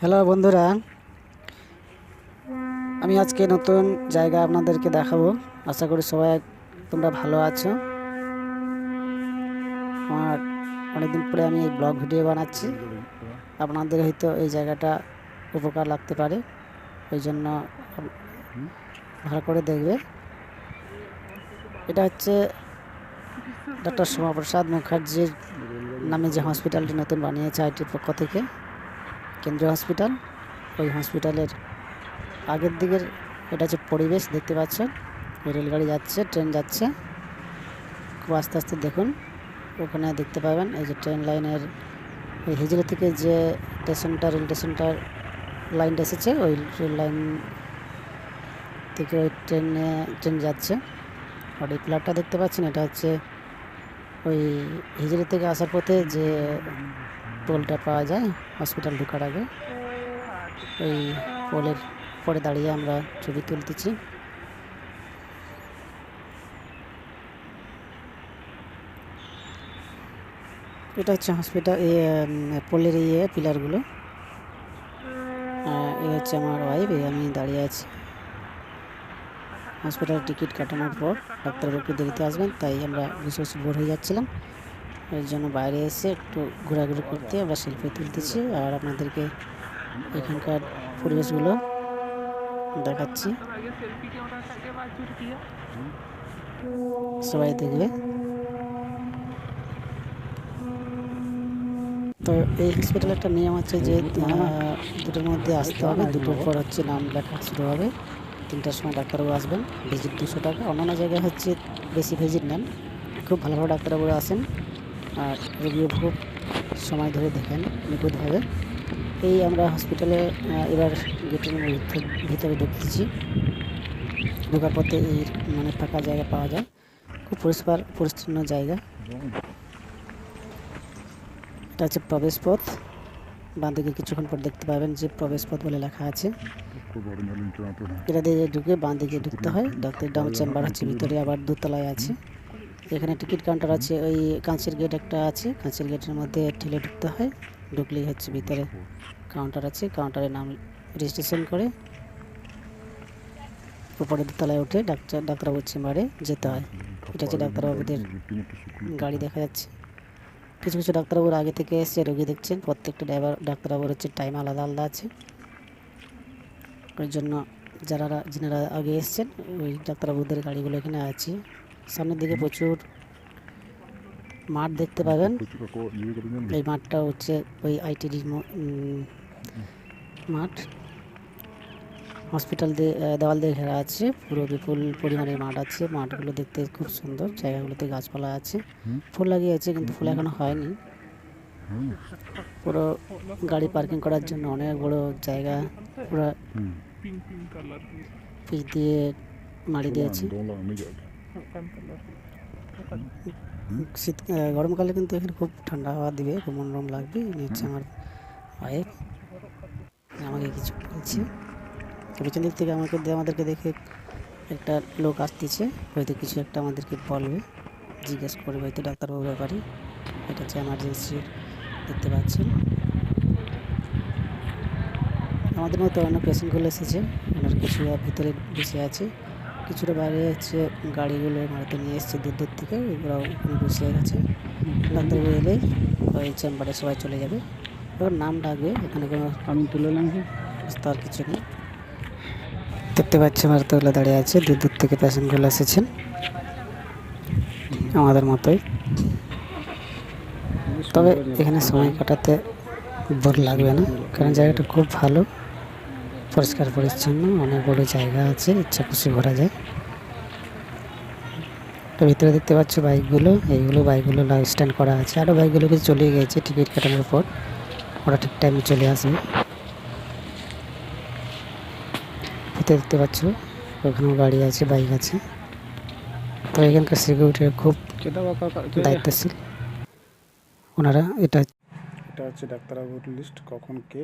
Hello বন্ধুরা, আমি আজকে নতুন জায়গা আপনাদেরকে দেখাবো। আশা করি সবাই তোমরা ভালো আছো। আমার অনেকদিন পরে আমি এই ব্লগ ভিডিও বানাচ্ছি। আপনাদের হয়তো এই জায়গাটা উপকার লাগতে পারে ওই জন্য ভালো করে দেখবে। এটা হচ্ছে ডক্টর শ্যামাপ্রসাদ মুখার্জির নামে যে হসপিটালটি নতুন বানিয়েছে আইটির পক্ষ থেকে। কেন্দ্রীয় হসপিটাল। ওই হসপিটালের আগের দিকের এটা হচ্ছে পরিবেশ, দেখতে পাচ্ছেন? রেলগাড়ি যাচ্ছে, ট্রেন যাচ্ছে। খুব আস্তে আস্তে দেখুন। ওখানে দেখতে পাবেন এই যে ট্রেন লাইনের ওই হিজড়ি থেকে যে স্টেশনটা, রেল স্টেশনটার লাইনটা এসেছে, ওই রেল লাইন থেকে ওই ট্রেনে, ট্রেন যাচ্ছে। আর এই প্লাটটা দেখতে পাচ্ছেন, এটা হচ্ছে ওই হিজড়ি থেকে আসার পথে যে টোলটা পাওয়া যায় হসপিটাল ঢোকার আগে। ওই পোলের পরে দাঁড়িয়ে আমরা ছবি তুলতেছি। এটা হচ্ছে হসপিটাল পোলের ইয়ে পিলারগুলো এ হচ্ছে আমার ওয়াইফ এই আমি দাঁড়িয়ে আছি। হসপিটাল টিকিট কাটানোর পর ডাক্তারবাবুকে দেরিতে আসবেন, তাই আমরা বিশেষ বোর হয়ে যাচ্ছিলাম। এর জন্য বাইরে এসে একটু ঘোরাঘুরি করতে আমরা সেলফি তুলতেছি আর আপনাদেরকে এখানকার পরিবেশগুলো দেখাচ্ছি। সবাই দেখবে। তো এই হসপিটালে একটা নিয়ম আছে যে দুটোর মধ্যে আসতে হবে, দুটোর পর হচ্ছে নাম লেখা শুরু হবে। তিনটার সময় ডাক্তারবাবু আসবেন। ভিজিট দুশো টাকা। অন্যান্য জায়গায় হচ্ছে বেশি ভিজিট নেন। খুব ভালো ভালো ডাক্তারবাবু আসেন আর রোগীও খুব সময় ধরে দেখেন নিখুঁতভাবে। এই আমরা হসপিটালে এবার গেটের ভিতরে ঢুকতেছি ঢোকার পথে এই মানে ফাঁকা জায়গা পাওয়া যায়। খুব পরিষ্কার পরিচ্ছন্ন জায়গা। এটা হচ্ছে প্রবেশ পথ। বাঁ দিকে কিছুক্ষণ পর দেখতে পাবেন যে প্রবেশ পথ বলে লেখা আছে। এটা দিয়ে ঢুকে বাঁ দিকে ঢুকতে হয়। ডাক্তার ডাউন চেম্বার হচ্ছে ভিতরে আবার দোতলায় আছে। এখানে টিকিট কাউন্টার আছে, ওই কাঁচের গেট একটা আছে, কাঁচের গেটের মধ্যে ঠেলে ঢুকতে হয়, ঢুকলেই হচ্ছে ভিতরে কাউন্টার আছে কাউন্টারে নাম রেজিস্ট্রেশন করে উপরে দোতলায় উঠে ডাক্তার, ডাক্তারবাবুর চেম্বারে যেতে হয়। এটা হচ্ছে ডাক্তারবাবুদের গাড়ি দেখা যাচ্ছে। কিছু কিছু ডাক্তারবাবুর আগে থেকে এসে রোগী দেখছেন, প্রত্যেকটা ড্রাইভার, ডাক্তারবাবুর হচ্ছে টাইম আলাদা আলাদা আছে। ওই জন্য যারা যারা আগে এসছেন, ওই ডাক্তারবাবুদের গাড়িগুলো এখানে আছে। সামনের দিকে প্রচুর মাঠ দেখতে পাবেন। এই মাঠটা হচ্ছে ওই আইটিডি মাঠ। হসপিটাল দিয়ে দেওয়াল দিয়ে ঘেরা আছে। পুরো বিপুল পরিমাণের মাঠ আছে। মাঠগুলো দেখতে খুব সুন্দর। জায়গাগুলোতে গাছপালা আছে। ফুল লাগিয়েছে কিন্তু ফুল এখনও হয়নি। পুরো গাড়ি পার্কিং করার জন্য অনেক বড় জায়গা। পুরো পিচ দিয়ে মারি দিয়েছে। শীত গরমকালে কিন্তু এখানে খুব ঠান্ডা হাওয়া দিবে, খুব মনোরম লাগবে ইনি হচ্ছে আমার ওয়াইফ আমাকে কিছু বলছে। পেছন দিক থেকে আমাকে আমাদেরকে দেখে একটা লোক আসতেছে, হয়তো কিছু একটা আমাদেরকে বলবে, জিজ্ঞেস করবে, হয়তো ডাক্তারবাবুর ব্যাপারে। এটা হচ্ছে এমার্জেন্সি দেখতে পাচ্ছেন। আমাদের মতো অনেক পেশেন্টগুলো এসেছে, ওনার কিছু ভিতরে বসে আছে। কিছুটা বাইরে হচ্ছে গাড়িগুলো মারুতি নিয়ে এসছে দূর দূর থেকে ওখানে বসে গেছে। ডাক্তারবাবু এলেই ওই চেম্বারে সবাই চলে যাবে। এবার নাম ডাকবে এখানে কোনো আমি তুলে তার কিছু নেই। দেখতে পাচ্ছি মারুতিগুলো দাঁড়িয়ে আছে দূর দূর থেকে পেশেন্টগুলো এসেছেন। আমাদের মতোই। তবে এখানে সময় কাটাতে বোর লাগবে না কারণ জায়গাটা খুব ভালো। পরিষ্কার, পরিচ্ছন্ন, অনেক বড় জায়গা আছে, ইচ্ছা খুশি ঘোরা যায়। তো ভিতরে দেখতে পাচ্ছ বাইকগুলো, এইগুলো, বাইকগুলো লাইফ স্ট্যান্ড করা আছে। আরও বাইকগুলো কিছু চলে গেছে টিকিট কাটানোর পর। ওরা ঠিক টাইমে চলে আসবে ভিতরে দেখতে পাচ্ছ, ওখানেও গাড়ি আছে, বাইক আছে। তো এখানকার সিকিউরিটি খুব দায়িত্বশীল। ওনারা এটা এটা হচ্ছে ডাক্তারবাবুর লিস্ট কখন কে